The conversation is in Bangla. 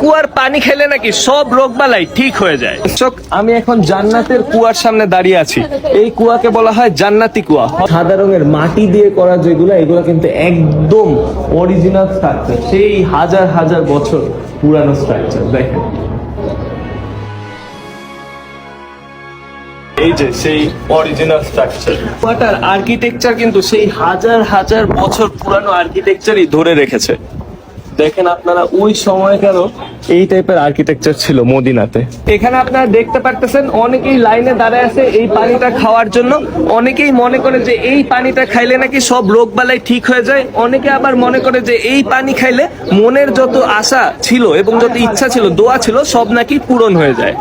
কুয়ার পানি খেলে নাকি সব রোগ বালাই ঠিক হয়ে যায়। দর্শক, আমি এখন জান্নাতের কুয়ার সামনে দাঁড়িয়ে আছি। এই কুয়াকে বলা হয় জান্নাতি কুয়া। সাদা রঙের মাটি দিয়ে করা যেগুলো, এগুলো কিন্তু একদম অরিজিনাল স্ট্রাকচার সেই হাজার হাজার বছর পুরানো স্ট্রাকচার দেখেন। এই যে সেই অরিজিনাল স্ট্রাকচার কুয়াটার আর্কিটেকচার কিন্তু সেই হাজার হাজার বছর পুরানো আর্কিটেকচারই ধরে রেখেছে। দেখেন আপনারা ওই সময় কেন এই টাইপের আর্কিটেকচার ছিল মদিনাতে। এখানে আপনারা দেখতে পারতেছেন অনেকেই লাইনে দাঁড়ায় আছে এই পানিটা খাওয়ার জন্য। অনেকেই মনে করে যে এই পানিটা খাইলে নাকি সব রোগ বালাই ঠিক হয়ে যায়। অনেকে আবার মনে করে যে এই পানি খাইলে মনের যত আশা ছিল এবং যত ইচ্ছা ছিল, দোয়া ছিল, সব নাকি পূরণ হয়ে যায়।